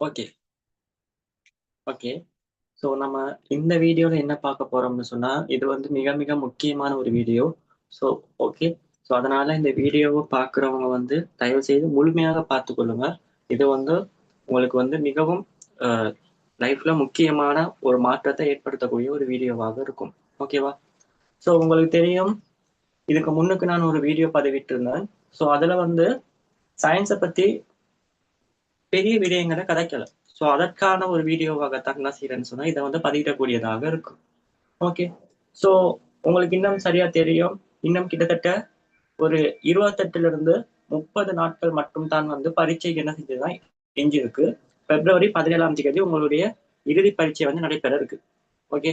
Okay. Okay. So நம்ம இந்த வீடியோல என்ன பார்க்க போகிறோம்னு சொன்னா, இது வந்து மிக மிக முக்கியமான ஒரு வீடியோ. So okay. ஸோ அதனால இந்த வீடியோவ பார்க்குறவங்க வந்து தயவு செய்து முழுமையாக பார்த்துக்கொள்ளுங்க இது வந்து உங்களுக்கு வந்து மிகவும் லைஃப்பில் லைஃப்ல முக்கியமான ஒரு மாற்றத்தை ஏற்படுத்தக்கூடிய ஒரு வீடியோவாக இருக்கும். ஓகேவா? ஸோ உங்களுக்கு தெரியும், இதுக்கு முன்னுக்கு நான் ஒரு வீடியோ பதிவிட்டிருந்தேன். ஸோ அதுல வந்து சயின்ஸ பத்தி பெரிய விடயங்களை கதைக்கல. ஸோ அதற்கான ஒரு வீடியோவாகத்தான் என்ன செய்யறேன்னு சொன்னா, இதை வந்து பதிவிடக்கூடியதாக இருக்கும். ஓகே. ஸோ உங்களுக்கு இன்னும் சரியா தெரியும். இன்னும் கிட்டத்தட்ட ஒரு 28லிருந்து 30 நாட்கள் மட்டும் தான் வந்து பரீட்சை என்ன செஞ்சதுதான் எஞ்சிருக்கு பிப்ரவரி 17ஆம் தேதி உங்களுடைய இறுதி பரீட்சை வந்து நடைபெற இருக்கு. ஓகே.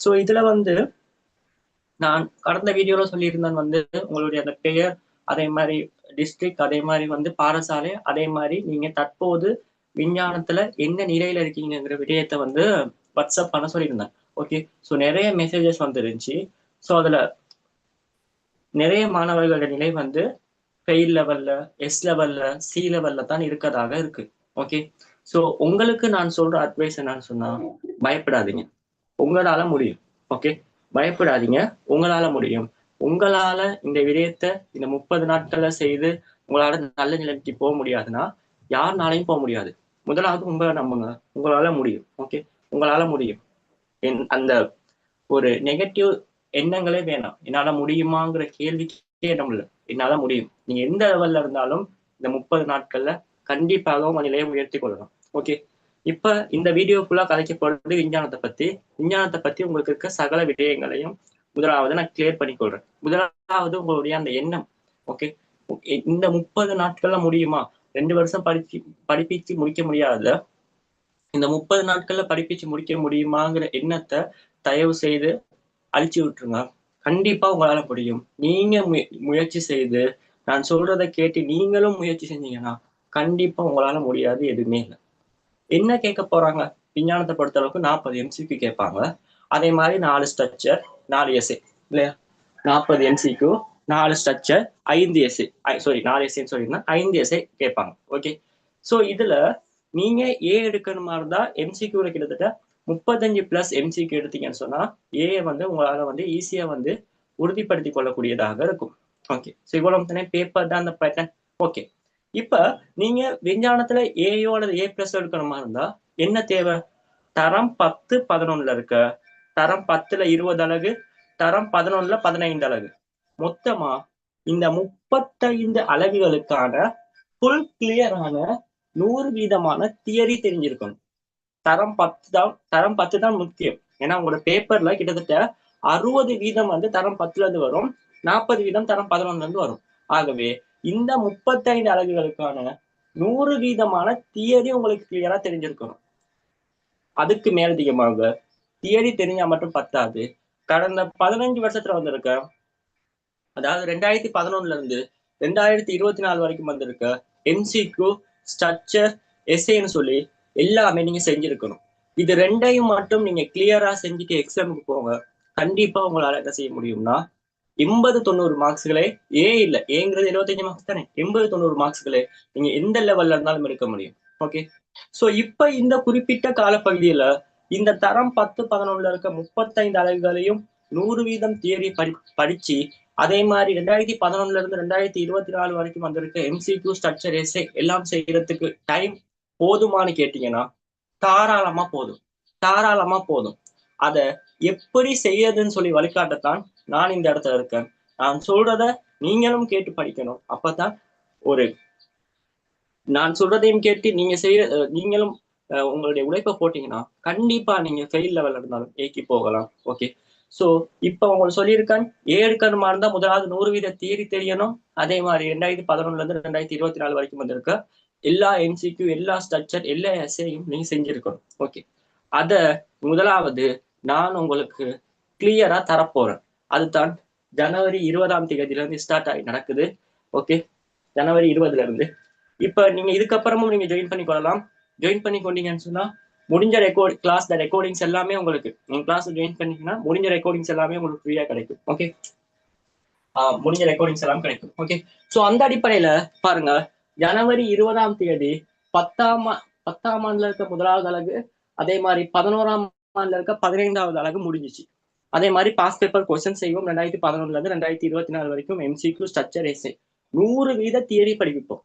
ஸோ இதுல வந்து நான் கடந்த வீடியோல சொல்லியிருந்தேன் வந்து உங்களுடைய அந்த பெயர், அதே மாதிரி டிஸ்ட்ரிக்ட், அதே மாதிரி வந்து பாடசாலை, அதே மாதிரி நீங்க தற்போது விஞ்ஞானத்துல என்ன நிலையில இருக்கீங்கங்கிற விடயத்த வந்து வாட்ஸ்அப் பண்ண சொல்லியிருந்தேன். ஓகே. ஸோ நிறைய மெசேஜஸ் வந்துருந்துச்சு. ஸோ அதுல நிறைய மாணவர்களோட நிலை வந்து ஃபெயில் லெவல்ல, எஸ் லெவல்ல, சி லெவல்ல தான் இருக்கதாக இருக்கு. ஓகே. ஸோ உங்களுக்கு நான் சொல்ற அட்வைஸ் என்னன்னு சொன்னா, பயப்படாதீங்க. உங்களால முடியும். ஓகே. பயப்படாதீங்க. உங்களால முடியும். உங்களால இந்த விடயத்த இந்த 30 நாட்கள்ல செய்து உங்களால நல்ல நிலைமைக்கு போக முடியாதுன்னா, யாருனாலையும் போக முடியாது. முதலாவது உங்களை நம்புங்க. உங்களால முடியும். ஓகே. உங்களால முடியும். என் அந்த ஒரு நெகட்டிவ் எண்ணங்களே வேணாம். என்னால முடியுமாங்கிற கேள்விக்கே இடம் இல்ல. என்னால முடியும். நீங்க எந்த லெவல்ல இருந்தாலும் இந்த 30 நாட்கள்ல கண்டிப்பாக உங்க நிலையை உயர்த்தி கொள்ளலாம். ஓகே. இப்ப இந்த வீடியோ ஃபுல்லா விஞ்ஞானத்தை பத்தி. விஞ்ஞானத்தை பத்தி உங்களுக்கு இருக்க சகல விடயங்களையும் முதலாவது நான் கிளியர் பண்ணி கொள்றேன். முதலாவது உங்களுடைய அந்த எண்ணம். ஓகே. இந்த 30 நாட்கள்ல முடியுமா? ரெண்டு வருஷம் படிச்சு படிப்பிச்சு முடிக்க முடியாத இந்த 30 நாட்கள்ல படிப்பிச்சு முடிக்க முடியுமாங்கிற எண்ணத்த தயவு செய்து அழிச்சு விட்டுருங்க. கண்டிப்பா உங்களால முடியும். நீங்க முய முயற்சி செய்து, நான் சொல்றத கேட்டு நீங்களும் முயற்சி செஞ்சீங்கன்னா, கண்டிப்பா உங்களால முடியாது எதுவுமே இல்ல. என்ன கேட்க போறாங்க? விஞ்ஞானத்தை பொறுத்த அளவுக்கு நாற்பது எம்சிக்கு கேட்பாங்க. அதே மாதிரி நாலு ஸ்ட்ரக்சர், நாலு எஸ்ஏ இல்லையா? நாற்பது எம்சிக்கு நாலு ஸ்ட்ரக்சர், ஐந்து எஸ்ஏ சாரி நாலு எஸ்ஏன்னு சொல்லியிருந்தா ஐந்து எஸ்ஏ கேட்பாங்க. ஓகே. ஸோ இதுல நீங்க ஏ எடுக்கணுமா இருந்தா எம்சிக்யூல கிட்டத்தட்ட 35 பிளஸ் எம்சிக்கு எடுத்தீங்கன்னு சொன்னா, ஏ வந்து உங்களால வந்து ஈஸியா வந்து உறுதிப்படுத்திக் கொள்ளக்கூடியதாக இருக்கும். ஓகே. ஸோ இவ்வளவு தானே பேப்பர் தான் அந்த பேட்டர்ன். ஓகே. இப்ப நீங்க விஞ்ஞானத்துல ஏயோ அல்லது ஏ பிளஸ் எடுக்கணுமா இருந்தா என்ன தேவை? தரம் 10, 11ல இருக்க, தரம் 10ல 20 அலகு, தரம் 11ல 15 அலகு. மொத்தமா இந்த 35 அலகுகளுக்கான ஃபுல் கிளியரான நூறு வீதமான தியரி தெரிஞ்சிருக்கணும். தரம் 10 தான் தரம் 10 தான் முக்கியம். ஏன்னா உங்களோட பேப்பர்ல கிட்டத்தட்ட 60 வீதம் வந்து தரம் 10ல இருந்து வரும். 40 வீதம் தரம் 11ல இருந்து வரும். ஆகவே இந்த 35 அலகுகளுக்கான நூறு வீதமான தியரி உங்களுக்கு கிளியரா தெரிஞ்சிருக்கணும். அதுக்கு மேலதிகமாக தியரி தெரிஞ்சா மட்டும் பத்தாது. கடந்த 15 வருஷத்துல வந்திருக்க அதாவது 2011ல இருந்து 2024 வரைக்கும் வந்திருக்க எம்சிக்யூ, ஸ்ட்ரக்சர், எஸ்ஏன்னு சொல்லி எல்லாமே நீங்க செஞ்சிருக்கணும். இது ரெண்டையும் மட்டும் நீங்க கிளியரா செஞ்சுட்டு எக்ஸாமுக்கு போங்க. கண்டிப்பா உங்களால என்ன செய்ய முடியும்னா, 80, 90 மார்க்ஸ்களே ஏ இல்ல. ஏங்கிறது 75 மார்க்ஸ் தானே. 80, 90 மார்க்ஸ்களே நீங்க எந்த லெவல்ல இருந்தாலும் எடுக்க முடியும். ஓகே. சோ இப்ப இந்த குறிப்பிட்ட காலப்பகுதியில இந்த தரம் 10, 11ல இருக்க 35 அலகுகளையும் நூறு வீதம் தியரி படி படிச்சு, அதே மாதிரி ரெண்டாயிரத்தி பதினொன்னுல இருந்து 2024 வரைக்கும் வந்திருக்க எம்சிக்யூ, ஸ்ட்ரக்சர், எஸ்ஏ எல்லாம் செய்யறதுக்கு டைம் போதுமான்னு கேட்டீங்கன்னா, தாராளமா போதும். தாராளமா போதும். அத எப்படி செய்யறதுன்னு சொல்லி வழிகாட்டத்தான் நான் இந்த இடத்துல இருக்கேன். நான் சொல்றத நீங்களும் கேட்டு படிக்கணும். அப்பதான் ஒரு நான் சொல்றதையும் கேட்டு நீங்க செய்ய நீங்களும் உங்களுடைய உழைப்ப போட்டீங்கன்னா, கண்டிப்பா நீங்க ஃபெயில் லெவல் இருந்தாலும் ஏக்கி போகலாம். ஓகே. ஸோ இப்ப உங்களுக்கு சொல்லியிருக்கேன். ஏ எடுக்கணுமா இருந்தா முதலாவது நூறு வீத தியரி தெரியணும். அதே மாதிரி ரெண்டாயிரத்தி பதினொன்னுல இருந்து 2024 வரைக்கும் வந்திருக்க எல்லா எம்சிக்யூ, எல்லா ஸ்ட்ரக்சர், எல்லா எஸ்ஏயும் நீங்க செஞ்சிருக்கணும். ஓகே. அத முதலாவது நான் உங்களுக்கு கிளியரா தரப்போறேன். அதுதான் ஜனவரி 20ஆம் தேதியில இருந்து ஸ்டார்ட் ஆகி நடக்குது. ஓகே. ஜனவரி 20ல இருந்து. இப்ப நீங்க இதுக்கப்புறமும் நீங்க ஜாயின் பண்ணி கொள்ளலாம். ஜாயின் பண்ணி கொண்டீங்கன்னு சொன்னா, முடிஞ்ச ரெக்கார்ட் கிளாஸ் ரெக்கார்டிங்ஸ் எல்லாமே உங்களுக்கு என் கிளாஸ் ஜாயின் பண்ணீங்கன்னா, முடிஞ்ச ரெக்கார்டிங்ஸ் எல்லாமே உங்களுக்கு ஃப்ரீயா கிடைக்கும். ஓகே. முடிஞ்ச ரெக்கார்டிங்ஸ் எல்லாம் கிடைக்கும். ஓகே. ஸோ அந்த அடிப்படையில பாருங்க, ஜனவரி 20ஆம் தேதி 10ஆம் பத்தாம் ஆண்டுல இருக்க முதலாவது அழகு அதே மாதிரி பதினோராம் ஆண்டுல இருக்க பதினைந்தாவது அழகு முடிஞ்சிச்சு அதே மாதிரி பாஸ் பேப்பர் கொஸ்டின் செய்வோம் ரெண்டாயிரத்தி பதினொன்றுல இருந்து ரெண்டாயிரத்தி இருபத்தி நாலு வரைக்கும் எம்சிக்யூ ஸ்ட்ரக்சர் எஸ்ஏ நூறு வீத தியரி படிப்போம்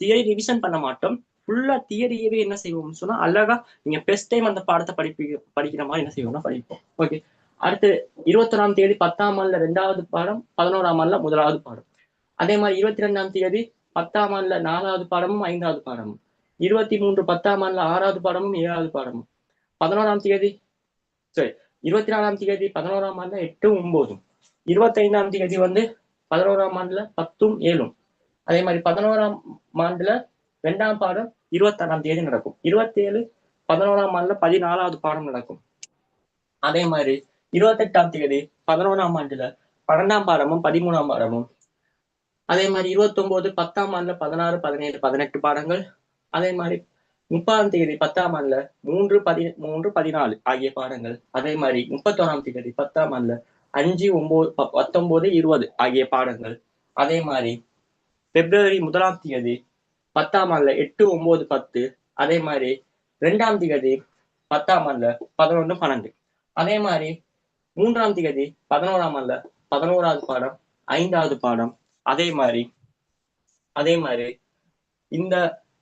தியரி ரிவிஷன் பண்ண மாட்டோம் ஃபுல்லா தியரியவே என்ன செய்வோம்னு சொன்னா அழகா நீங்க பெஸ்ட் டைம் அந்த பாடத்தை படிப்பி படிக்கிற மாதிரி என்ன செய்வோம்னா படிப்போம். ஓகே அடுத்து இருபத்தொன்னாம் தேதி பத்தாம் ஆண்டுல ரெண்டாவது பாடம் பதினோராம் ஆண்டுல முதலாவது பாடம். அதே மாதிரி இருபத்தி ரெண்டாம் தேதி பத்தாம் ஆண்டுல நாலாவது பாடமும் ஐந்தாவது பாடமும். இருபத்தி மூன்று பத்தாம் ஆண்டுல ஆறாவது பாடமும் ஏழாவது பாடமும். பதினோராம் தேதி சரி இருபத்தி நாலாம் தேதி பதினோராம் ஆண்டுல எட்டும் ஒன்பதும் இருபத்தைந்தாம் தேதி வந்து பதினோராம் ஆண்டுல பத்தும் ஏழும். அதே மாதிரி பதினோராம் ஆண்டுல ரெண்டாம் பாடம் இருபத்தாறாம் தேதி நடக்கும். இருபத்தேழு பதினோராம் ஆண்டுல பதினாலாவது பாடம் நடக்கும். அதே மாதிரி இருபத்தெட்டாம் தேதி பதினோராம் ஆண்டுல பன்னெண்டாம் பாடமும் பதிமூணாம் பாடமும். அதே மாதிரி இருபத்தொன்பது பத்தாம் ஆண்டுல பதினாறு பதினேழு பதினெட்டு பாடங்கள். அதே மாதிரி முப்பதாம் தேதி பத்தாம் ஆண்டுல மூன்று பதி மூன்று பதினாலு ஆகிய பாடங்கள். அதே மாதிரி முப்பத்தோராம் தேதி பத்தாம் ஆண்டுல அஞ்சு ஒன்பது ப- பத்தொன்பது இருபது ஆகிய பாடங்கள். அதே மாதிரி பிப்ரவரி முதலாம் தேதி பத்தாம் ஆண்டுல எட்டு ஒன்பது பத்து அதே மாதிரி ரெண்டாம் தேதி பத்தாம் ஆண்டுல பதினொன்று பன்னெண்டு. அதே மாதிரி மூன்றாம் தேதி பதினோராம் ஆண்டுல பதினோராவது பாடம் ஐந்தாவது பாடம் அதே மாதிரி அதே மாதிரி இந்த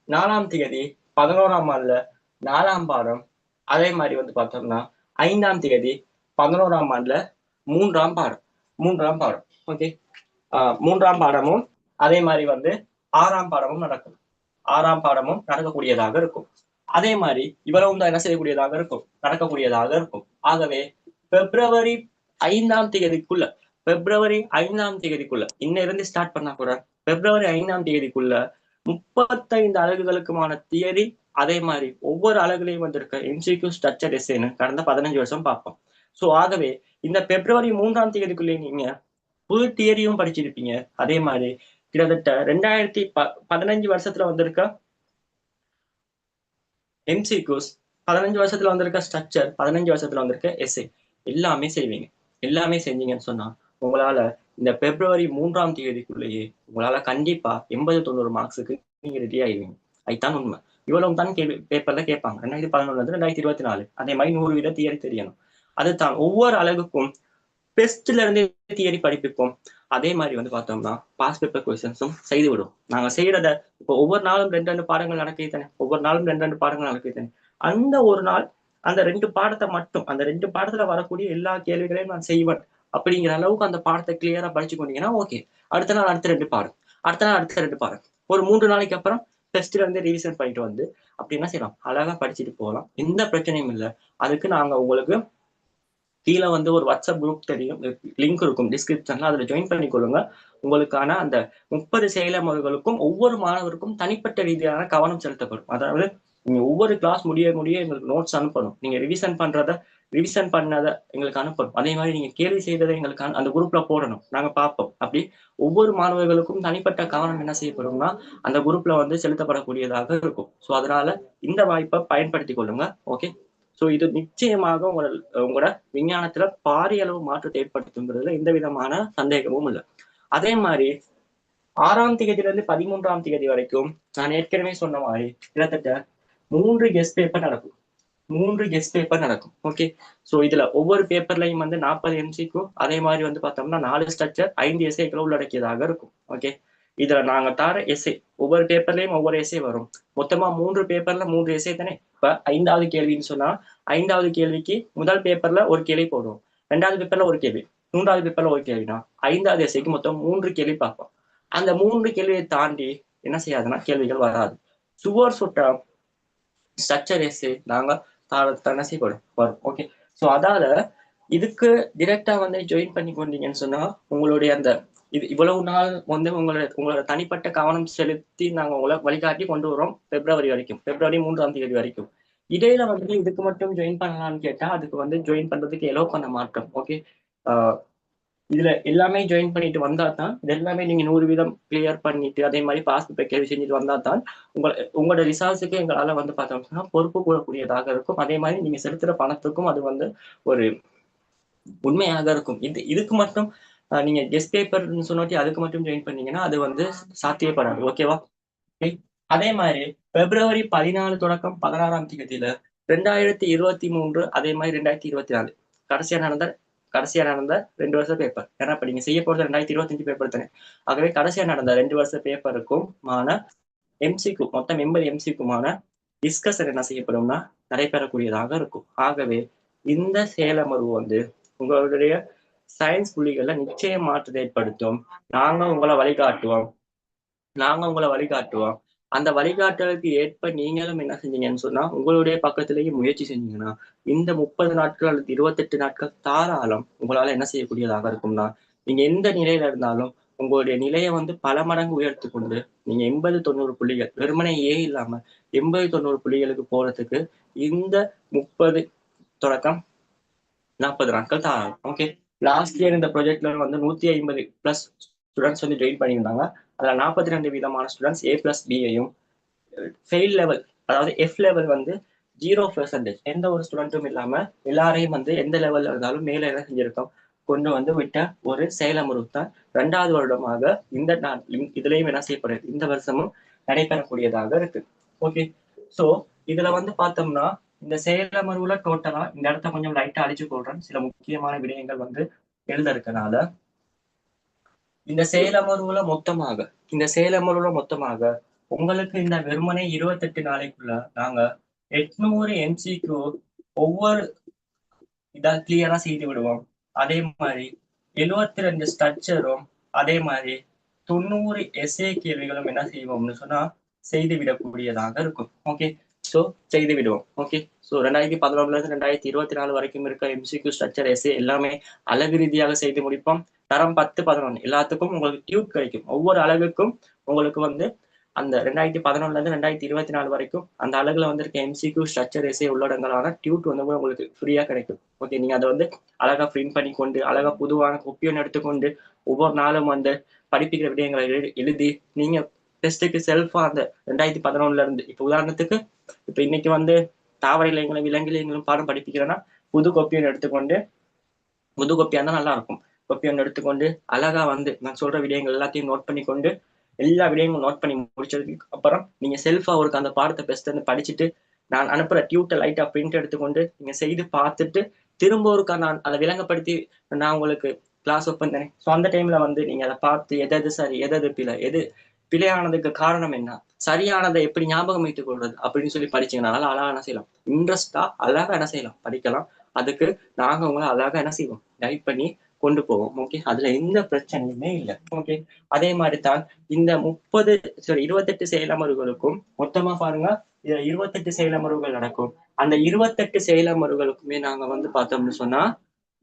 நாலாம் தேதி பதினோராம் ஆண்டுல நாலாம் பாடம் அதே மாதிரி வந்து பார்த்தோம்னா ஐந்தாம் தேதி பதினோராம் ஆண்டுல மூன்றாம் பாடம் மூன்றாம் பாடம். ஓகே மூன்றாம் பாடமும் அதே மாதிரி வந்து ஆறாம் பாடமும் நடக்கும். ஆறாம் பாடமும் நடக்கக்கூடியதாக இருக்கும். அதே மாதிரி இவ்வளவும் தான் என்ன செய்யக்கூடியதாக இருக்கும்? நடக்கக்கூடியதாக இருக்கும். ஆகவே பிப்ரவரி ஐந்தாம் தேதிக்குள்ள பிப்ரவரி ஐந்தாம் தேதிக்குள்ள இன்ன இருந்து ஸ்டார்ட் பண்ணா கூட பிப்ரவரி ஐந்தாம் தேதிக்குள்ள முப்பத்தைந்து அழகுகளுக்குமான தியரி அதே மாதிரி ஒவ்வொரு அழகுலையும் வந்திருக்க எம்சிக்யூ ஸ்ட்ரக்சர் எஸ்ஏன்னு கடந்த பதினஞ்சு வருஷம் பார்ப்போம். சோ ஆகவே இந்த பிப்ரவரி மூன்றாம் தேதிக்குள்ளே நீங்க புது தியரியும் படிச்சிருப்பீங்க. அதே மாதிரி கிட்டத்தட்ட ரெண்டாயிரத்தி ப பதினஞ்சு வருஷத்துல வந்திருக்க எம்சிக்யூஸ் பதினஞ்சு வருஷத்துல வந்திருக்க ஸ்ட்ரக்சர் பதினஞ்சு வருஷத்துல வந்திருக்க எஸ்ஏ எல்லாமே செய்வீங்க. எல்லாமே செஞ்சீங்கன்னு சொன்னா உங்களால இந்த பிப்ரவரி மூன்றாம் தேதிக்குள்ளேயே உங்களால கண்டிப்பா எண்பது தொண்ணூறு மார்க்ஸுக்கு நீங்க ரெடி ஆயிடுவீங்க. அதுதான் உண்மை. இவ்வளவு தான் கேள்வி பேப்பர்ல கேட்பாங்க. ரெண்டாயிரத்தி பதினொன்னு ரெண்டாயிரத்தி இருபத்தி நாலு. அதே மாதிரி நூறு வீத தியரி தெரியணும். அதுதான் ஒவ்வொரு அழகுக்கும் பெஸ்ட்ல இருந்து தியரி படிப்பிப்போம் அதே மாதிரி வந்து பார்த்தோம்னா பாஸ் பேப்பர் கொஸ்டின்ஸும் செய்து விடும் நாங்க செய்யறத இப்போ ஒவ்வொரு நாளும் ரெண்டு ரெண்டு பாடங்கள் நடக்குது தானே? ஒவ்வொரு நாளும் ரெண்டு ரெண்டு பாடங்கள் நடக்குது தானே? அந்த ஒரு நாள் அந்த ரெண்டு பாடத்தை மட்டும் அந்த ரெண்டு பாடத்துல வரக்கூடிய எல்லா கேள்விகளையும் நான் செய்வேன். அப்படிங்கிற அளவுக்கு அந்த பாடத்தை கிளியரா படிச்சு கொண்டீங்கன்னா ஓகே அடுத்த நாள் அடுத்த ரெண்டு பாடம். அடுத்த நாள் அடுத்த ரெண்டு பாடம். ஒரு மூன்று நாளைக்கு அப்புறம் டெஸ்ட்ல இருந்து ரிவிஷன் பண்ணிட்டு வந்து அப்படி என்ன செய்யலாம். அழகா படிச்சுட்டு போகலாம். எந்த பிரச்சனையும் இல்லை. அதுக்கு நாங்க உங்களுக்கு கீழே வந்து ஒரு வாட்ஸ்அப் குரூப் தெரியும். லிங்க் இருக்கும் டிஸ்கிரிப்ஷன்ல அதில் ஜாயின் பண்ணிக்கொள்ளுங்க. உங்களுக்கான அந்த முப்பது செயலமர்களுக்கும் ஒவ்வொரு மாணவருக்கும் தனிப்பட்ட ரீதியான கவனம் செலுத்தப்படும். அதாவது நீங்க ஒவ்வொரு கிளாஸ் முடிய முடிய எங்களுக்கு நோட்ஸ் அனுப்பணும். நீங்க ரிவிஷன் பண்றத ரிவிஷன் பண்ணதை எங்களுக்கு அனுப்பணும். அதே மாதிரி நீங்க கேள்வி செய்ததை எங்களுக்கு அந்த குரூப்ல போடணும். நாங்க பார்ப்போம். அப்படி ஒவ்வொரு மாணவர்களுக்கும் தனிப்பட்ட கவனம் என்ன செய்யப்படும்னா அந்த குரூப்ல வந்து செலுத்தப்படக்கூடியதாக இருக்கும். ஸோ அதனால இந்த வாய்ப்பை பயன்படுத்தி கொள்ளுங்க ஓகே ஸோ இது நிச்சயமாக உங்களோட உங்களோட விஞ்ஞானத்துல பாரிய அளவு மாற்றத்தை ஏற்படுத்துங்கிறதுல எந்த விதமான சந்தேகமும் இல்லை. அதே மாதிரி ஆறாம் தேதியிலிருந்து பதிமூன்றாம் தேதி வரைக்கும் நான் ஏற்கனவே சொன்ன மாதிரி கிட்டத்தட்ட மூன்று கெஸ்ட் பேப்பர் நடக்கும். மூன்று கெஸ்ட் பேப்பர் நடக்கும். ஓகே ஸோ இதுல ஒவ்வொரு பேப்பர்லையும் வந்து நாற்பது எம்சிக்கும் அதே மாதிரி வந்து பார்த்தோம்னா நாலு ஸ்ட்ரக்சர் ஐந்து எஸ்ஐக்களை உள்ளடக்கியதாக இருக்கும். ஓகே இதுல நாங்க தர எஸ்ஏ ஒவ்வொரு பேப்பர்லயும் ஒவ்வொரு எஸ்ஏ வரும். மொத்தமா மூன்று பேப்பர்ல மூன்று எஸ்ஏ தானே? இப்ப ஐந்தாவது கேள்வின்னு சொன்னா ஐந்தாவது கேள்விக்கு முதல் பேப்பர்ல ஒரு கேள்வி போடுவோம். ரெண்டாவது பேப்பர்ல ஒரு கேள்வி மூன்றாவது பேப்பர்ல ஒரு கேள்வினா ஐந்தாவது எஸ்ஐக்கு மொத்தம் மூன்று கேள்வி பார்ப்போம். அந்த மூன்று கேள்வியை தாண்டி என்ன செய்யாதுன்னா கேள்விகள் வராது. சுவர் சுட்ட ஸ்ட்ரக்சர் எஸ்ஏ நாங்க தான செய்யப்படும் வரும். ஓகே ஸோ அதால இதுக்கு டிரெக்டா வந்து ஜாயின் பண்ணி கொண்டீங்கன்னு சொன்னா உங்களுடைய அந்த இது இவ்வளவு நாள் வந்து உங்களோட உங்களோட தனிப்பட்ட கவனம் செலுத்தி நாங்க உங்களை வழிகாட்டி கொண்டு வரோம் பிப்ரவரி வரைக்கும். பிப்ரவரி மூன்றாம் தேதி வரைக்கும். இடையில வந்து இதுக்கு மட்டும் ஜாயின் பண்ணலாம்னு கேட்டா அதுக்கு வந்து ஜாயின் பண்றதுக்கு எலோ பண்ண மாட்டோம். ஓகே இதுல எல்லாமே ஜாயின் பண்ணிட்டு வந்தா தான் இது எல்லாமே நீங்க நூறு வீதம் கிளியர் பண்ணிட்டு அதே மாதிரி பாஸ் பேப்பர் கேள்வி செஞ்சுட்டு வந்தா தான் உங்களை உங்களோட ரிசார்ஸுக்கு எங்களால வந்து பார்த்தோம்னா பொறுப்பு கூடக்கூடியதாக இருக்கும். அதே மாதிரி நீங்க செலுத்துற பணத்துக்கும் அது வந்து ஒரு உண்மையாக இருக்கும். இது இதுக்கு மட்டும் நீங்க கெஸ்ட் பேப்பர்னு சொன்னாட்டி அதுக்கு மட்டும் ஜாயின் பண்ணீங்கன்னா அது வந்து சாத்தியப்படாது. ஓகேவா அதே மாதிரி பிப்ரவரி பதினாலு தொடக்கம் பதினாறாம் தேதியில ரெண்டாயிரத்தி இருபத்தி மூன்று அதே மாதிரி ரெண்டாயிரத்தி இருபத்தி நாலு. கடைசியா நடந்த கடைசியா நடந்த ரெண்டு வருஷம் பேப்பர் ஏன்னா இப்ப நீங்க செய்ய போறது ரெண்டாயிரத்தி இருபத்தஞ்சு பேப்பர் தானே. ஆகவே கடைசியா நடந்த ரெண்டு வருஷ பேப்பருக்கும் மான எம்சிக்கு மொத்தம் எண்பது எம்சிக்குமான டிஸ்கஷன் என்ன செய்யப்படும்னா நடைபெறக்கூடியதாக இருக்கும். ஆகவே இந்த சேலமர்வு வந்து உங்களுடைய சயின்ஸ் புள்ளிகள்ல நிச்சயம் மாற்றத்தை ஏற்படுத்தும். நாங்க உங்களை வழிகாட்டுவோம். நாங்க உங்களை வழிகாட்டுவோம். அந்த வழிகாட்டலுக்கு ஏற்ப நீங்களும் என்ன செஞ்சீங்கன்னு சொன்னா உங்களுடைய பக்கத்திலேயே முயற்சி செஞ்சீங்கன்னா இந்த முப்பது நாட்கள் அல்லது இருபத்தெட்டு நாட்கள் தாராளம் உங்களால என்ன செய்யக்கூடியதாக இருக்கும்னா நீங்க எந்த நிலையில இருந்தாலும் உங்களுடைய நிலையை வந்து பல மடங்கு உயர்த்து கொண்டு நீங்க எண்பது தொண்ணூறு புள்ளிகள் வெறுமனே ஏ இல்லாம எண்பது தொண்ணூறு புள்ளிகளுக்கு போறதுக்கு இந்த முப்பது தொடக்கம் நாற்பது நாட்கள் தாராளம். ஓகே லாஸ்ட் இயர் இந்த ப்ராஜெக்ட்ல வந்து நூத்தி ஐம்பது பிளஸ் ஸ்டூடெண்ட்ஸ் வந்து ஜாயின் பண்ணியிருந்தாங்க. அதுல நாற்பத்தி ரெண்டு விதமான ஸ்டூடெண்ட்ஸ் ஏ பிளஸ் பிஏயும் ஃபெயில் லெவல் அதாவது எஃப் லெவல் வந்து ஜீரோ பெர்சன்டேஜ் எந்த ஒரு ஸ்டூடெண்ட்டும் இல்லாம எல்லாரையும் வந்து எந்த லெவல்ல இருந்தாலும் மேல என்ன செஞ்சிருக்கோம்? கொண்டு வந்து விட்ட ஒரு செயலமுறை தான் ரெண்டாவது வருடமாக இந்த நான் இதுலயும் என்ன செய்யப்படுது? இந்த வருஷமும் நடைபெறக்கூடியதாக இருக்கு. ஓகே சோ இதுல வந்து பார்த்தோம்னா இந்த செயலமர்வுல டோட்டலா இந்த இடத்த கொஞ்சம் லைட்டா அழிச்சு போடுறேன். சில முக்கியமான விடயங்கள் வந்து எழுத இருக்கனால. இந்த செயலமர்வுல மொத்தமாக இந்த செயலமர்வுல மொத்தமாக உங்களுக்கு இந்த வெறுமனே இருபத்தெட்டு நாளைக்குள்ள நாங்க எட்நூறு எம்சிக்கு ஒவ்வொரு இதா கிளியரா செய்து விடுவோம். அதே மாதிரி எழுவத்தி ரெண்டு ஸ்ட்ரக்சரும் அதே மாதிரி தொண்ணூறு எஸ்ஏ கேள்விகளும் என்ன செய்வோம்னு சொன்னா செய்து விடக்கூடியதாக இருக்கும். ஓகே ஸோ செய்து விடுவோம். ஓகே ஸோ ரெண்டாயிரத்தி பதினொன்றுல இருந்து ரெண்டாயிரத்தி இருபத்தி நாலு வரைக்கும் இருக்க எம்சிக்யூ ஸ்ட்ரக்சர் எஸ்ஏ எல்லாமே அழகு ரீதியாக செய்து முடிப்போம். தரம் பத்து பதினொன்று எல்லாத்துக்கும் உங்களுக்கு டியூப் கிடைக்கும். ஒவ்வொரு அழகுக்கும் உங்களுக்கு வந்து அந்த ரெண்டாயிரத்தி பதினொன்னுல இருந்து ரெண்டாயிரத்தி இருபத்தி நாலு வரைக்கும் அந்த அழகுல வந்திருக்க எம்சிக்யூ ஸ்ட்ரக்சர் எஸ்ஏ உள்ளடங்களான டியூட் வந்து உங்களுக்கு ஃப்ரீயா கிடைக்கும். ஓகே நீங்க அதை வந்து அழகா பிரிண்ட் பண்ணி கொண்டு அழகா பொதுவான கொப்பியன் எடுத்துக்கொண்டு ஒவ்வொரு நாளும் வந்து படிப்பிக்கிற விடயங்களை எழுதி நீங்க டெஸ்ட்டுக்கு செல்ஃபாக அந்த ரெண்டாயிரத்தி பதினொன்னுல இருந்து. இப்போ உதாரணத்துக்கு இப்போ இன்னைக்கு வந்து தாவர இலைங்களும் விலங்கிலைங்களும் பாடம் படிப்பிக்கிறேன்னா புது கொப்பியன் எடுத்துக்கொண்டு புது கொப்பியாக இருந்தால் நல்லா இருக்கும். கொப்பியன் எடுத்துக்கொண்டு அழகா வந்து நான் சொல்ற விடயங்கள் எல்லாத்தையும் நோட் பண்ணி கொண்டு எல்லா விடயங்களும் நோட் பண்ணி முடிச்சதுக்கு அப்புறம் நீங்க செல்ஃபா ஒரு அந்த பாடத்தை பெஸ்ட் வந்து படிச்சுட்டு நான் அனுப்புற டியூட்டை லைட்டா பிரிண்ட் எடுத்துக்கொண்டு நீங்க செய்து பார்த்துட்டு திரும்ப ஒருக்கா நான் அதை விளங்கப்படுத்தி நான் உங்களுக்கு கிளாஸ் ஓப்பன் தானே ஸோ அந்த டைம்ல வந்து நீங்க அதை பார்த்து எது எது சரி எது எது எது பிழையானதுக்கு காரணம் என்ன? சரியானதை எப்படி ஞாபகம் வைத்துக் கொள்வது? அப்படின்னு சொல்லி படிச்சீங்கன்னா அழகா என்ன செய்யலாம்? இன்ட்ரெஸ்டா அழகா என்ன செய்யலாம்? படிக்கலாம். அதுக்கு நாங்க உங்களை அழகா என்ன செய்வோம்? கைட் பண்ணி கொண்டு போவோம். ஓகே அதுல எந்த பிரச்சனையுமே இல்லை. ஓகே அதே மாதிரி தான் இந்த முப்பது சாரி இருபத்தெட்டு செயலமர்வுகளுக்கும் மொத்தமா பாருங்க இதுல இருபத்தெட்டு செயலமர்வுகள் நடக்கும். அந்த இருபத்தெட்டு செயலமர்வுகளுக்குமே நாங்க வந்து பார்த்தோம்னு சொன்னா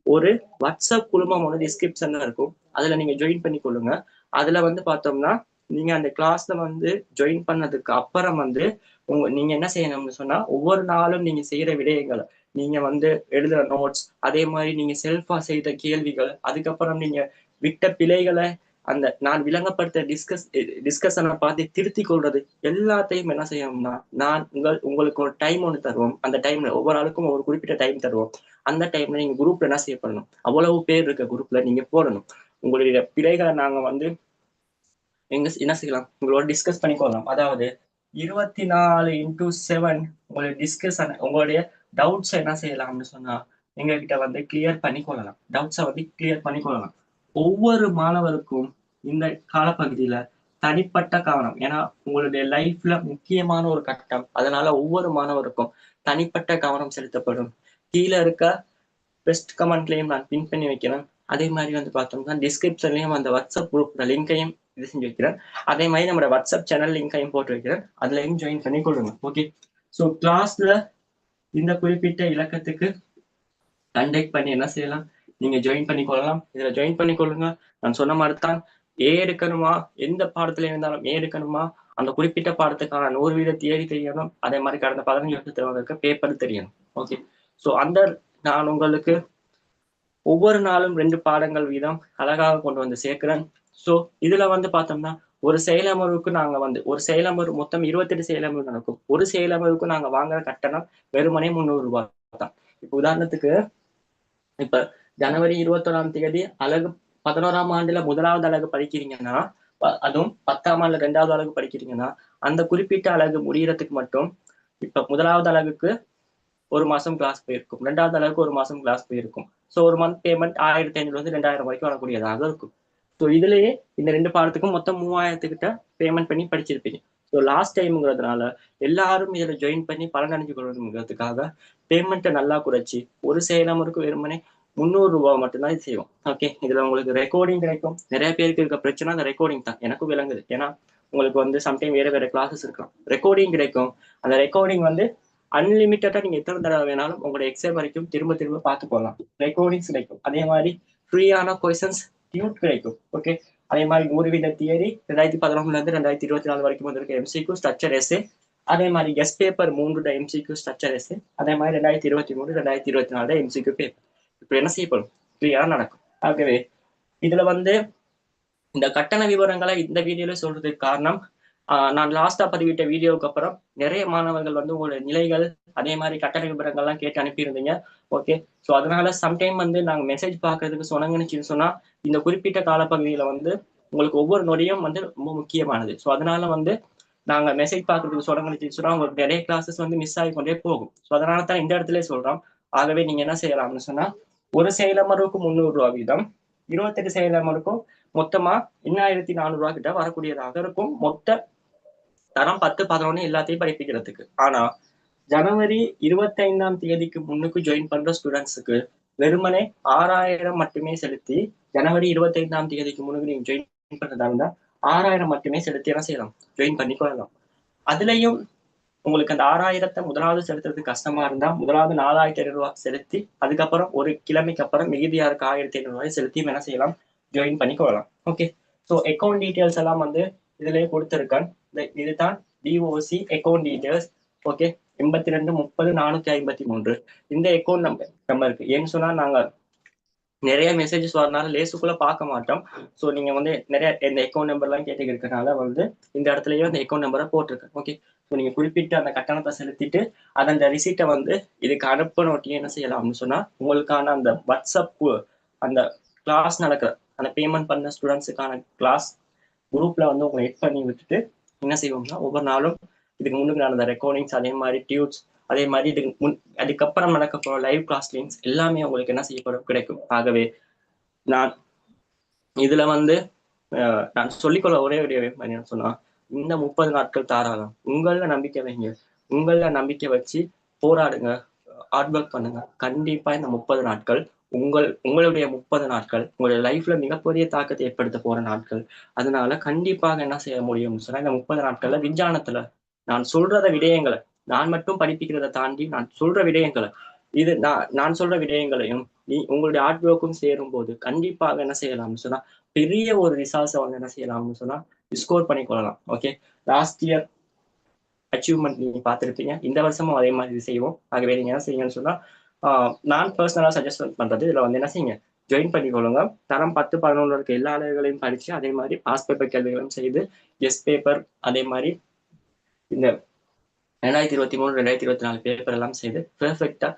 ஒரு வாட்ஸ்அப் குழுமம் ஒன்று டிஸ்கிரிப்ஷன்ல இருக்கும். அதுல நீங்க ஜாயின் பண்ணி கொள்ளுங்க அதுல வந்து பார்த்தோம்னா நீங்க அந்த கிளாஸ்ல வந்து ஜாயின் பண்ணதுக்கு அப்புறம் வந்து உங்க நீங்க என்ன செய்யணும்னு சொன்னா ஒவ்வொரு நாளும் நீங்க செய்யற விடயங்களை. நீங்க வந்து எழுதுற நோட்ஸ் அதே மாதிரி நீங்க செல்ஃபா செய்த கேள்விகள் அதுக்கப்புறம் நீங்க விட்ட பிழைகளை அந்த நான் விளங்கப்படுத்த டிஸ்கஸ் டிஸ்கஷனை பார்த்து திருத்தி கொள்றது எல்லாத்தையும் என்ன செய்யணும்னா நான் உங்கள் உங்களுக்கு ஒரு டைம் ஒன்று தருவோம். அந்த டைம்ல ஒவ்வொரு ஆளுக்கும் ஒரு குறிப்பிட்ட டைம் தருவோம். அந்த டைம்ல நீங்க குரூப்ல என்ன செய்யப்படணும்? அவ்வளவு பேர் இருக்க குரூப்ல நீங்க போடணும். உங்களுடைய பிழைகளை நாங்க வந்து எங்க என்ன செய்யலாம்? உங்களோட டிஸ்கஸ் பண்ணிக்கொள்ளலாம் அதாவது இருபத்தி நாலு இன்டூ செவன் உங்களுடைய டிஸ்கஸ் உங்களுடைய டவுட்ஸ் என்ன செய்யலாம்னு சொன்னா எங்ககிட்ட வந்து கிளியர் பண்ணி கொள்ளலாம். டவுட்ஸை வந்து கிளியர் பண்ணி கொள்ளலாம். ஒவ்வொரு மாணவருக்கும் இந்த காலப்பகுதியில தனிப்பட்ட கவனம். ஏன்னா உங்களுடைய லைஃப்ல முக்கியமான ஒரு கட்டம். அதனால ஒவ்வொரு மாணவருக்கும் தனிப்பட்ட கவனம் செலுத்தப்படும். கீழே இருக்க பெஸ்ட் கமெண்ட்லையும் நான் பின் பண்ணி வைக்கிறேன். அதே மாதிரி வந்து பார்த்தோம்னா டிஸ்கிரிப்ஷன்லையும் அந்த வாட்ஸ்அப் குரூப் லிங்கையும் இது செஞ்சு வைக்கிறேன் அதே மாதிரி நம்மளோட வாட்ஸ்அப் சேனல் லிங்கையும் போட்டு வைக்கிறேன். அதுலயும் ஜாயின் பண்ணி கொள்ளுங்க. ஓகே ஸோ கிளாஸ்ல இந்த குறிப்பிட்ட இலக்கத்துக்கு கண்டக்ட் பண்ணி என்ன செய்யலாம்? நீங்க ஜாயின் பண்ணி கொள்ளலாம். இதுல ஜாயின் பண்ணி கொள்ளுங்க. நான் சொன்ன மாதிரி தான் ஏ எடுக்கணுமா? எந்த பாடத்துல இருந்தாலும் ஏ எடுக்கணுமா? அந்த குறிப்பிட்ட பாடத்துக்கான நூறு வீத தியரி தெரியணும். அதே மாதிரி கடந்த பதினஞ்சு வருஷத்துல வந்திருக்க பேப்பர் தெரியணும். ஓகே ஸோ அந்த நான் உங்களுக்கு ஒவ்வொரு நாளும் ரெண்டு பாடங்கள் வீதம் அழகாக கொண்டு வந்து சேர்க்கிறேன். ஸோ இதுல வந்து பார்த்தோம்னா ஒரு செயலமர்வுக்கு நாங்க வந்து ஒரு செயலமர்வு மொத்தம் இருபத்தெட்டு செயலமர்வு நடக்கும். ஒரு செயலமர்வுக்கு நாங்க வாங்குற கட்டணம் வெறுமனே முந்நூறு ரூபாய் தான் இப்போ உதாரணத்துக்கு இப்ப ஜனவரி இருபத்தொன்னாம் தேதி அழகு பதினோராம் ஆண்டுல முதலாவது அழகு படிக்கிறீங்கன்னா அதுவும் பத்தாம் ஆண்டுல ரெண்டாவது அழகு படிக்கிறீங்கன்னா அந்த குறிப்பிட்ட அலகு முடியறதுக்கு மட்டும் இப்ப முதலாவது அழகுக்கு ஒரு மாசம் கிளாஸ் போயிருக்கும். ரெண்டாவது அளவுக்கு ஒரு மாசம் கிளாஸ் போயிருக்கும். ஸோ ஒரு மந்த் பேமெண்ட் ஆயிரத்தி ஐநூறுல இருந்து ரெண்டாயிரம் வரைக்கும் வரக்கூடியதாக இருக்கும். ஸோ இதுலயே இந்த ரெண்டு பாடத்துக்கும் மொத்தம் மூவாயிரத்துக்கிட்ட பேமெண்ட் பண்ணி படிச்சிருப்பீங்க. ஸோ லாஸ்ட் டைம்ங்கிறதுனால எல்லாரும் இதில் ஜாயின் பண்ணி பலனடைஞ்சு கொள்ளணுங்கிறதுக்காக பேமெண்ட்டை நல்லா குறைச்சி ஒரு சேலமருக்கு வெறுமனே முந்நூறு ரூபாய் மட்டும்தான் இது செய்வோம். ஓகே இதுல உங்களுக்கு ரெக்கார்டிங் கிடைக்கும். நிறைய பேருக்கு இருக்க பிரச்சனை அந்த ரெக்கார்டிங் தான். எனக்கும் விளங்குது. ஏன்னா உங்களுக்கு வந்து சம்டைம் வேற வேற கிளாஸஸ் இருக்கலாம். ரெக்கார்டிங் கிடைக்கும். அந்த ரெக்கார்டிங் வந்து அன்லிமிட்டடா நீங்க எத்தனை தடவை வேணாலும் உங்களோட எக்ஸாம் வரைக்கும் திரும்ப திரும்ப பார்த்து போகலாம் ரெக்கார்டிங்ஸ் கிடைக்கும். அதே மாதிரி ஃப்ரீயான கொஸ்டின்ஸ் டியூட் கிடைக்கும் ஓகே அதே மாதிரி நூறு வீத தியரி ரெண்டாயிரத்தி பதினொன்னுல இருந்து ரெண்டாயிரத்தி இருபத்தி நாலு வரைக்கும் வந்திருக்க எம்சிக்யூ ஸ்ட்ரக்சர் எஸ்ஏ அதே மாதிரி எஸ் பேப்பர் மூன்று எம்சிக்யூ ஸ்ட்ரக்சர் எஸ்ஏ அதே மாதிரி ரெண்டாயிரத்தி இருபத்தி மூணு ரெண்டாயிரத்தி இருபத்தி நாலு எம்சிக்யூ பேப்பர் இப்போ என்ன செய்யப்படும் கிளியரா நடக்கும் ஆகவே இதுல வந்து இந்த கட்டண விவரங்களை இந்த வீடியோல சொல்றதுக்கு காரணம் நான் லாஸ்டா பதிவிட்ட வீடியோவுக்கு அப்புறம் நிறைய மாணவர்கள் வந்து உங்களோட நிலைகள் அதே மாதிரி கட்டண விவரங்கள்லாம் கேட்டு அனுப்பியிருந்தீங்க. ஓகே ஸோ அதனால சம்டைம் வந்து நாங்க மெசேஜ் பார்க்கறதுக்கு சொன்னங்கன்னு சொன்னா இந்த குறிப்பிட்ட காலப்பகுதியில வந்து உங்களுக்கு ஒவ்வொரு நொடியும் வந்து ரொம்ப முக்கியமானது. ஸோ அதனால வந்து நாங்க மெசேஜ் பார்க்கறதுக்கு சொன்னங்கன்னு சொன்னா உங்களுக்கு நிறைய கிளாஸஸ் வந்து மிஸ் ஆகி கொண்டே போகும். ஸோ அதனால தான் இந்த இடத்துல சொல்றோம். ஆகவே நீங்க என்ன செய்யலாம்னு சொன்னா ஒரு செயலமருக்கு முந்நூறு ரூபா வீதம் இருபத்தெட்டு செயலமருக்கும் மொத்தமா எண்ணாயிரத்தி நானூறு ரூபா கிட்ட வரக்கூடியதாக இருக்கும். மொத்த தரம் பத்து பதினொன்னு எல்லாத்தையும் படிப்பிக்கிறதுக்கு. ஆனா ஜனவரி இருபத்தி ஐந்தாம் தேதிக்கு முன்னுக்கு ஜாயின் பண்ற ஸ்டூடெண்ட்ஸுக்கு வெறுமனே ஆறாயிரம் மட்டுமே செலுத்தி ஜனவரி இருபத்தைந்தாம் தேதிக்கு முன்னுக்கு நீங்க ஜாயின் பண்றதா இருந்தா ஆறாயிரம் மட்டுமே செலுத்தி என்ன செய்யலாம்? ஜாயின் பண்ணி கொள்ளலாம். அதுலயும் உங்களுக்கு அந்த ஆறாயிரத்தை முதலாவது செலுத்துறது கஷ்டமா இருந்தா முதலாவது நாலாயிரத்தி ஐநூறு ரூபாய் செலுத்தி அதுக்கப்புறம் ஒரு கிழமைக்கு அப்புறம் மிகுதியா இருக்க ஆயிரத்தி ஐநூறு ரூபாய் செலுத்தி என்ன செய்யலாம்? ஜாயின் பண்ணி கொள்ளலாம். ஓகே ஸோ அக்கௌண்ட் டீட்டெயில்ஸ் எல்லாம் வந்து இதுலயே கொடுத்துருக்கேன். இதுதான் டிஓசி அக்கௌண்ட் டீட்டெயில்ஸ் ஓகே எண்பத்தி ரெண்டு முப்பது நானூத்தி ஐம்பத்தி மூன்று. இந்த அக்கௌண்ட் நம்பர் நம்பருக்கு ஏன்னு சொன்னா நாங்க நிறைய மெசேஜஸ் வரனால லேசுக்குள்ள பார்க்க மாட்டோம். ஸோ நீங்க வந்து நிறைய இந்த அக்கௌண்ட் நம்பர்லாம் கேட்டு இருக்கனால வந்து இந்த இடத்துலயே அந்த அக்கௌண்ட் நம்பரை போட்டிருக்கேன். ஓகே ஸோ நீங்க குறிப்பிட்டு அந்த கட்டணத்தை செலுத்திட்டு அதை அந்த ரிசீட்டை வந்து இதுக்கு அனுப்பணும் என்ன செய்யலாம்னு சொன்னா உங்களுக்கான அந்த வாட்ஸ்அப் அந்த கிளாஸ் நடக்கிற அந்த பேமெண்ட் பண்ண ஸ்டூடெண்ட்ஸுக்கான கிளாஸ் குரூப்ல வந்து உங்களை எட் பண்ணி விட்டுட்டு என்ன செய்வோம்னா ஒவ்வொரு நாளும் இதுக்கு முன்னுக்கு நடந்த ரெக்கார்டிங்ஸ் அதே மாதிரி டியூட்ஸ் அதே மாதிரி இதுக்கு முன் அதுக்கப்புறம் நடக்க போற லைவ் கிளாஸ் லிங்க்ஸ் எல்லாமே உங்களுக்கு என்ன செய்யப்படும் கிடைக்கும். ஆகவே நான் இதுல வந்து நான் சொல்லிக்கொள்ள ஒரே ஒரு என்ன சொன்னா இந்த முப்பது நாட்கள் தாராளம். உங்கள நம்பிக்கை வைங்க. உங்கள நம்பிக்கை வச்சு போராடுங்க. ஹார்ட் ஒர்க் பண்ணுங்க. கண்டிப்பா இந்த முப்பது நாட்கள் உங்கள் உங்களுடைய முப்பது நாட்கள் உங்களுடைய லைஃப்ல மிகப்பெரிய தாக்கத்தை ஏற்படுத்த போற நாட்கள். அதனால கண்டிப்பாக என்ன செய்ய முடியும்னு சொன்னா இந்த முப்பது நாட்கள்ல விஞ்ஞானத்துல நான் சொல்றத விடயங்களை நான் மட்டும் படிப்பிக்கிறத தாண்டி நான் சொல்ற விடயங்களை இது நான் நான் சொல்ற விடயங்களையும் நீ உங்களுடைய ஆர்ட் ஒர்க்கும் சேரும் போது கண்டிப்பாக என்ன செய்யலாம்னு சொன்னா பெரிய ஒரு ரிசால்ட்ஸை வந்து என்ன செய்யலாம்னு சொன்னா ஸ்கோர் பண்ணி கொள்ளலாம். ஓகே லாஸ்ட் இயர் அச்சீவ்மெண்ட் நீங்க பார்த்துருப்பீங்க. இந்த வருஷமும் அதே மாதிரி செய்வோம். ஆகவே நீங்க என்ன செய்யுங்கன்னு சொன்னா நான் பர்சனலா சஜஸ்ட் பண்ணுறது இதில் வந்து என்ன செய்யுங்க? ஜாயின் பண்ணிக்கொள்ளுங்க தரம் பத்து பதினொன்று இருக்க எல்லா அளவுகளையும் படித்து அதே மாதிரி பாஸ் பேப்பர் கேள்விகளும் செய்து எஸ் பேப்பர் அதே மாதிரி இந்த ரெண்டாயிரத்தி இருபத்தி மூணு ரெண்டாயிரத்தி இருபத்தி நாலு பேப்பர் எல்லாம் செய்து பெர்ஃபெக்டாக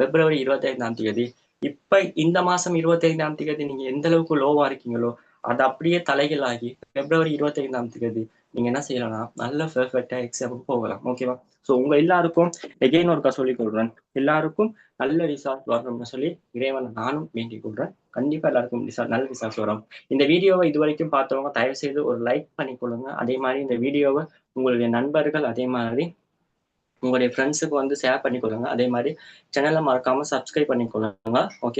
பிப்ரவரி இருபத்தைந்தாம் தேதி. இப்ப இந்த மாசம் இருபத்தி ஐந்தாம் தேதி நீங்க எந்த அளவுக்கு லோவா இருக்கீங்களோ அது அப்படியே தலைகளாகி பிப்ரவரி இருபத்தி ஐந்தாம் தேதி நீங்க என்ன செய்யலாம்னா நல்ல பெர்ஃபெக்டா எக்ஸாமுக்கு போகலாம். ஓகேவா ஸோ உங்க எல்லாருக்கும் எகெயின் ஒருக்கா சொல்லிக் கொள்றேன் எல்லாருக்கும் நல்ல ரிசால்ட் வரணும்னு சொல்லி இறைவனை நானும் வேண்டிக் கொள்றேன். கண்டிப்பா எல்லாருக்கும் ரிசால்ட் நல்ல ரிசால்ட் வரும். இந்த வீடியோவை இது வரைக்கும் பார்த்தவங்க தயவு செய்து ஒரு லைக் பண்ணி கொடுங்க அதே மாதிரி இந்த வீடியோவை உங்களுடைய நண்பர்கள் அதே மாதிரி உங்களுடைய ஃப்ரெண்ட்ஸுக்கு வந்து ஷேர் பண்ணி கொடுங்க அதே மாதிரி சேனலை மறக்காம சப்ஸ்கிரைப் பண்ணி கொடுங்க ஓகே